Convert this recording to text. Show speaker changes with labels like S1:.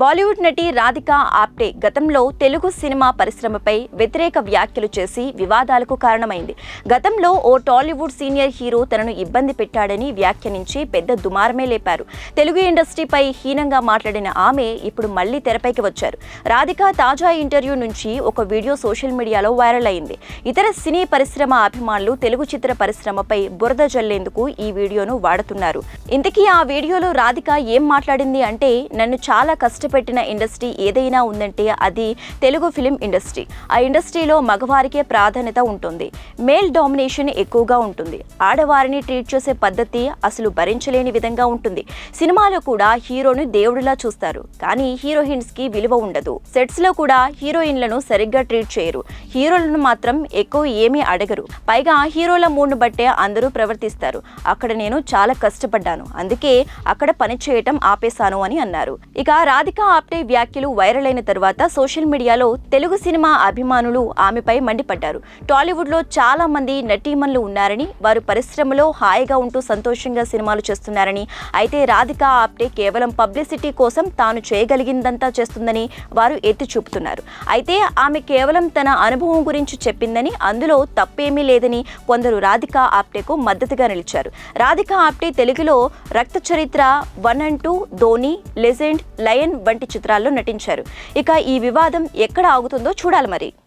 S1: బాలీవుడ్ నటి రాధిక ఆప్టే గతంలో తెలుగు సినిమా పరిశ్రమపై వ్యతిరేక వ్యాఖ్యలు చేసి వివాదాలకు కారణమైంది. గతంలో ఓ టాలీవుడ్ సీనియర్ హీరో తనను ఇబ్బంది పెట్టాడని వ్యాఖ్యానించి పెద్ద దుమారమే లేపారు. తెలుగు ఇండస్ట్రీపై హీనంగా మాట్లాడిన ఆమె ఇప్పుడు మళ్ళీ తెరపైకి వచ్చారు. రాధిక తాజా ఇంటర్వ్యూ నుంచి ఒక వీడియో సోషల్ మీడియాలో వైరల్ అయింది. ఇతర సినీ పరిశ్రమ అభిమానులు తెలుగు చిత్ర పరిశ్రమపై బురద జల్లేందుకు ఈ వీడియోను వాడుతున్నారు. ఇంతకీ ఆ వీడియోలో రాధిక ఏం మాట్లాడింది అంటే నన్ను చాలా కష్టం విడిచిపెట్టిన ఇండస్ట్రీ ఏదైనా ఉందంటే అది తెలుగు ఫిలిం ఇండస్ట్రీ. ఆ ఇండస్ట్రీలో మగవారికే ప్రాధాన్యత ఉంటుంది. మేల్ డామినేషన్ ఎక్కువగా ఉంటుంది. ఆడవారిని ట్రీట్ చేసే పద్ధతి అసలు భరించలేని విధంగా ఉంటుంది. సినిమాలో కూడా హీరోను దేవుడిలా చూస్తారు. కానీ హీరోయిన్స్కి విలువ ఉండదు. సెట్స్లో కూడా హీరోయిన్లను సరిగ్గా ట్రీట్ చేయరు. హీరోలను మాత్రం ఎక్కువ ఏమీ అడగరు. పైగా హీరోల మూడ్ను బట్టే అందరూ ప్రవర్తిస్తారు. అక్కడ నేను చాలా కష్టపడ్డాను. అందుకే అక్కడ పని చేయటం ఆపేశాను అని అన్నారు. ఇక రాధిక ఆప్టే వ్యాఖ్యలు వైరల్ అయిన తర్వాత సోషల్ మీడియాలో తెలుగు సినిమా అభిమానులు ఆమెపై మండిపడ్డారు. టాలీవుడ్లో చాలా మంది నటీమణులు ఉన్నారని వారు పరిశ్రమలో హాయిగా ఉంటూ సంతోషంగా సినిమాలు చేస్తున్నారని అయితే రాధిక ఆప్టే కేవలం పబ్లిసిటీ కోసం తాను చేయగలిగిందంతా చేస్తుందని వారు ఎత్తి చూపుతున్నారు. అయితే ఆమె కేవలం తన అనుభవం గురించి చెప్పిందని అందులో తప్పేమీ లేదని కొందరు రాధిక ఆప్టేకు మద్దతుగా నిలిచారు. రాధిక ఆప్టే తెలుగులో Rakta Charitra one and two Dhoni legend lion వంటి చిత్రాల్లో నటించారు. ఇక ఈ వివాదం ఎక్కడ ఆగుతుందో చూడాలి మరి.